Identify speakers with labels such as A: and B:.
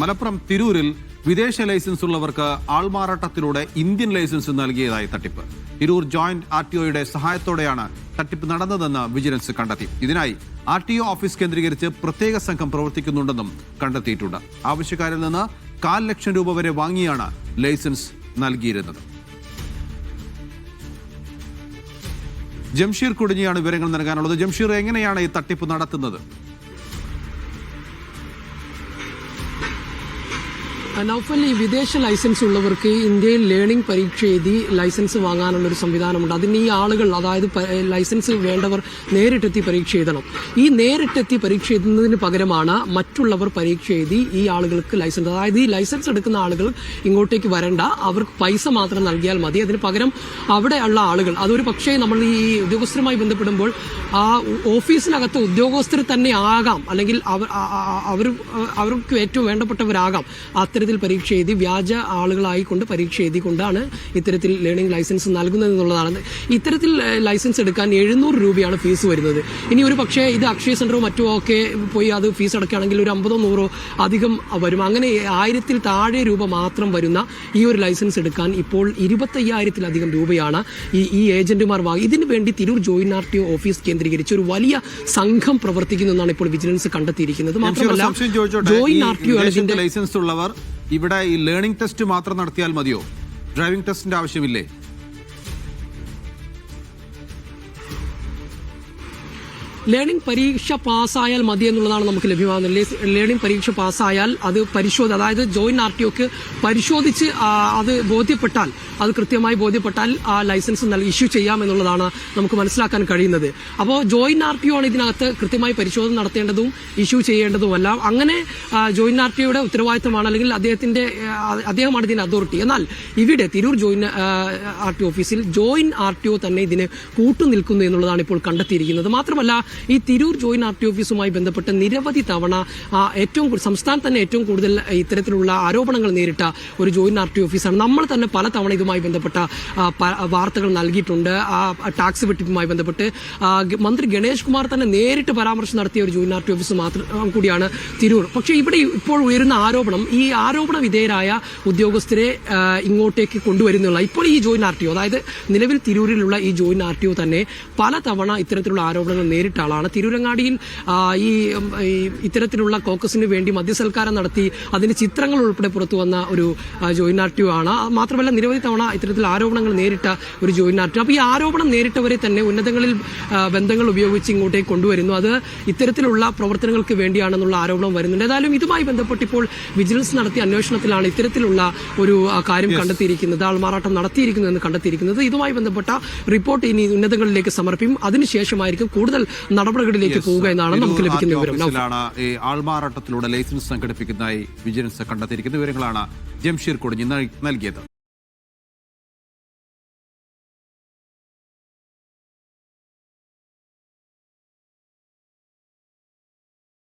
A: മലപ്പുറം തിരൂരിൽ വിദേശ ലൈസൻസ് ഉള്ളവർക്ക് ആൾമാറാട്ടത്തിലൂടെ ഇന്ത്യൻ ലൈസൻസ് നൽകിയതായി തട്ടിപ്പ്. തിരൂർ ജോയിന്റ് ആർ ടി ഒയുടെ സഹായത്തോടെയാണ് തട്ടിപ്പ് നടന്നതെന്ന് വിജിലൻസ് കണ്ടെത്തി. ഇതിനായി ആർ ടി ഒ ഓഫീസ് കേന്ദ്രീകരിച്ച് പ്രത്യേക സംഘം പ്രവർത്തിക്കുന്നുണ്ടെന്നും കണ്ടെത്തിയിട്ടുണ്ട്. ആവശ്യക്കാരിൽ നിന്ന് കാൽ ലക്ഷം രൂപ വരെ വാങ്ങിയാണ് ലൈസൻസ് നൽകിയിരുന്നത്. ജംഷീർ കുടുങ്ങിയാണ് വിവരങ്ങൾ നൽകാനുള്ളത്. ജംഷീർ എങ്ങനെയാണ് ഈ തട്ടിപ്പ് നടത്തുന്നത്?
B: നൗഫൽ ഈ വിദേശ ലൈസൻസ് ഉള്ളവർക്ക് ഇന്ത്യയിൽ ലേണിംഗ് പരീക്ഷ എഴുതി ലൈസൻസ് വാങ്ങാനുള്ള ഒരു സംവിധാനമുണ്ട്. അതിന് ഈ ആളുകൾ അതായത് ലൈസൻസ് വേണ്ടവർ നേരിട്ടെത്തി പരീക്ഷ എഴുതണം. ഈ നേരിട്ടെത്തി പരീക്ഷ എഴുതുന്നതിന് പകരമാണ് മറ്റുള്ളവർ പരീക്ഷ എഴുതി ഈ ആളുകൾക്ക് ലൈസൻസ് അതായത് ഈ ലൈസൻസ് എടുക്കുന്ന ആളുകൾ ഇങ്ങോട്ടേക്ക് വരണ്ട. അവർക്ക് പൈസ മാത്രം നൽകിയാൽ മതി. അതിന് പകരം അവിടെയുള്ള ആളുകൾ അതൊരു പക്ഷേ നമ്മൾ ഈ ഉദ്യോഗസ്ഥരുമായി ബന്ധപ്പെടുമ്പോൾ ആ ഓഫീസിനകത്ത് ഉദ്യോഗസ്ഥർ തന്നെ ആകാം. അല്ലെങ്കിൽ അവർ അവർക്ക് ഏറ്റവും വേണ്ടപ്പെട്ടവരാകാം. അത്തരത്തിൽ പരീക്ഷ എഴുതി വ്യാജ ആളുകളായിക്കൊണ്ട് പരീക്ഷ എഴുതിക്കൊണ്ടാണ് ഇത്തരത്തിൽ ലേണിംഗ് ലൈസൻസ് നൽകുന്നത് എന്നുള്ളതാണ്. ഇത്തരത്തിൽ ലൈസൻസ് എടുക്കാൻ എഴുന്നൂറ് രൂപയാണ് ഫീസ് വരുന്നത്. ഇനി ഒരു പക്ഷേ ഇത് അക്ഷയ സെന്ററോ മറ്റോ ഒക്കെ പോയി അത് ഫീസ് അടക്കുകയാണെങ്കിൽ ഒരു അമ്പതോ നൂറോ അധികം വരും. അങ്ങനെ ആയിരത്തിൽ താഴെ രൂപ മാത്രം വരുന്ന ഈ ഒരു ലൈസൻസ് എടുക്കാൻ ഇപ്പോൾ ഇരുപത്തയ്യായിരത്തിലധികം രൂപയാണ് ഈ ഈ ഏജന്റുമാർ വാങ്ങി. ഇതിനു വേണ്ടി Tirur joint R T office കേന്ദ്രീകരിച്ച് ഒരു വലിയ സംഘം പ്രവർത്തിക്കുന്നു എന്നാണ് ഇപ്പോൾ വിജിലൻസ് കണ്ടെത്തിയിരിക്കുന്നത്. മാത്രമല്ല
A: join
B: joint R T
A: licence ഉള്ളവർ ഇവിടെ ഈ ലേണിംഗ് ടെസ്റ്റ് മാത്രം നടത്തിയാൽ മതിയോ? ഡ്രൈവിംഗ് ടെസ്റ്റിന്റെ ആവശ്യമില്ലേ?
B: ലേണിംഗ് പരീക്ഷ പാസ്സായാൽ മതി എന്നുള്ളതാണ് നമുക്ക് ലഭ്യമാകുന്നത്. ലേണിംഗ് പരീക്ഷ പാസ്സായാൽ അത് പരിശോധന അതായത് ജോയിന്റ് ആർ ടി ഒക്ക് പരിശോധിച്ച് അത് ബോധ്യപ്പെട്ടാൽ അത് കൃത്യമായി ബോധ്യപ്പെട്ടാൽ ആ ലൈസൻസ് ഇഷ്യൂ ചെയ്യാം എന്നുള്ളതാണ് നമുക്ക് മനസ്സിലാക്കാൻ കഴിയുന്നത്. അപ്പോൾ ജോയിന്റ് ആർ ടി ഒ ആണ് ഇതിനകത്ത് കൃത്യമായി പരിശോധന നടത്തേണ്ടതും ഇഷ്യൂ ചെയ്യേണ്ടതുമല്ല. അങ്ങനെ ജോയിന്റ് ആർ ടി ഒയുടെ ഉത്തരവാദിത്തമാണ് അല്ലെങ്കിൽ അദ്ദേഹത്തിന്റെ അദ്ദേഹമാണ് ഇതിന് അതോറിറ്റി എന്നാൽ ഇവിടെ തിരൂർ ജോയിന്റ് ആർ ടി ഓഫീസിൽ ജോയിന്റ് ആർ ടി ഒ തന്നെ ഇതിന് കൂട്ടുനിൽക്കുന്നു എന്നുള്ളതാണ് ഇപ്പോൾ കണ്ടെത്തിയിരിക്കുന്നത്. മാത്രമല്ല ഈ തിരൂർ ജോയിന്റ് ആർ ടി ഓഫീസുമായി ബന്ധപ്പെട്ട് നിരവധി തവണ ഏറ്റവും സംസ്ഥാനം തന്നെ ഏറ്റവും കൂടുതൽ ഇത്തരത്തിലുള്ള ആരോപണങ്ങൾ നേരിട്ട ഒരു ജോയിന്റ് ആർ ടി ഓഫീസാണ് നമ്മൾ തന്നെ പല തവണ ഇതുമായി ബന്ധപ്പെട്ട വാർത്തകൾ നൽകിയിട്ടുണ്ട്. ആ ടാക്സ് വെട്ടിപ്പുമായി ബന്ധപ്പെട്ട് മന്ത്രി ഗണേഷ് കുമാർ തന്നെ നേരിട്ട് പരാമർശം നടത്തിയ ഒരു ജോയിന്റ് ആർ ടി ഓഫീസ് മാത്രം കൂടിയാണ് തിരൂർ. പക്ഷേ ഇവിടെ ഇപ്പോൾ ഉയരുന്ന ആരോപണം ഈ ആരോപണ വിധേയരായ ഉദ്യോഗസ്ഥരെ ഇങ്ങോട്ടേക്ക് കൊണ്ടുവരുന്നുള്ള ഇപ്പോൾ ഈ ജോയിന്റ് ആർ ടി ഒ അതായത് നിലവിൽ തിരൂരിലുള്ള ഈ ജോയിന്റ് ആർ ടി ഒ തന്നെ പല തവണ ഇത്തരത്തിലുള്ള ആരോപണങ്ങൾ നേരിട്ട ആളാണ് തിരൂരങ്ങാടിയിൽ ഈ ഇത്തരത്തിലുള്ള കോക്കസിന് വേണ്ടി മദ്യസൽക്കാരം നടത്തി അതിന്റെ ചിത്രങ്ങൾ ഉൾപ്പെടെ പുറത്തു വന്ന ഒരു ജോയിൻ ജോയിന്റ് ആർ ആണ് മാത്രമല്ല നിരവധി തവണ ഇത്തരത്തിൽ ആരോപണങ്ങൾ നേരിട്ട ഒരു ജോയിന്റ് ആർട്ടിയോ. അപ്പോൾ ഈ ആരോപണം നേരിട്ടവരെ തന്നെ ഉന്നതങ്ങളിൽ ബന്ധങ്ങൾ ഉപയോഗിച്ച് ഇങ്ങോട്ടേക്ക് കൊണ്ടുവരുന്നു. അത് ഇത്തരത്തിലുള്ള പ്രവർത്തനങ്ങൾക്ക് വേണ്ടിയാണെന്നുള്ള ആരോപണം വരുന്നുണ്ട്. ഏതായാലും ഇതുമായി ബന്ധപ്പെട്ടിപ്പോൾ വിജിലൻസ് നടത്തിയ അന്വേഷണത്തിലാണ് ഇത്തരത്തിലുള്ള ഒരു കാര്യം കണ്ടെത്തിയിരിക്കുന്നത്. ആൾമാറാട്ടം നടത്തിയിരിക്കുന്നു എന്ന് കണ്ടെത്തിയിരിക്കുന്നത്. ഇതുമായി ബന്ധപ്പെട്ട റിപ്പോർട്ട് ഇനി ഉന്നതങ്ങളിലേക്ക് സമർപ്പിക്കും. അതിനുശേഷമായിരിക്കും കൂടുതൽ നടപടികളിലേക്ക് പോവുക എന്നാണ് നമുക്ക് ലഭിക്കുന്ന വിവരം.
A: ഈ ആൾമാറാട്ടത്തിലൂടെ ലൈസൻസ് സംഘടിപ്പിക്കുന്നതായി വിജിലൻസ് കണ്ടെത്തിയിരിക്കുന്ന വിവരങ്ങളാണ് ജംഷീർ കൊടിഞ്ഞ് നൽകിയത്.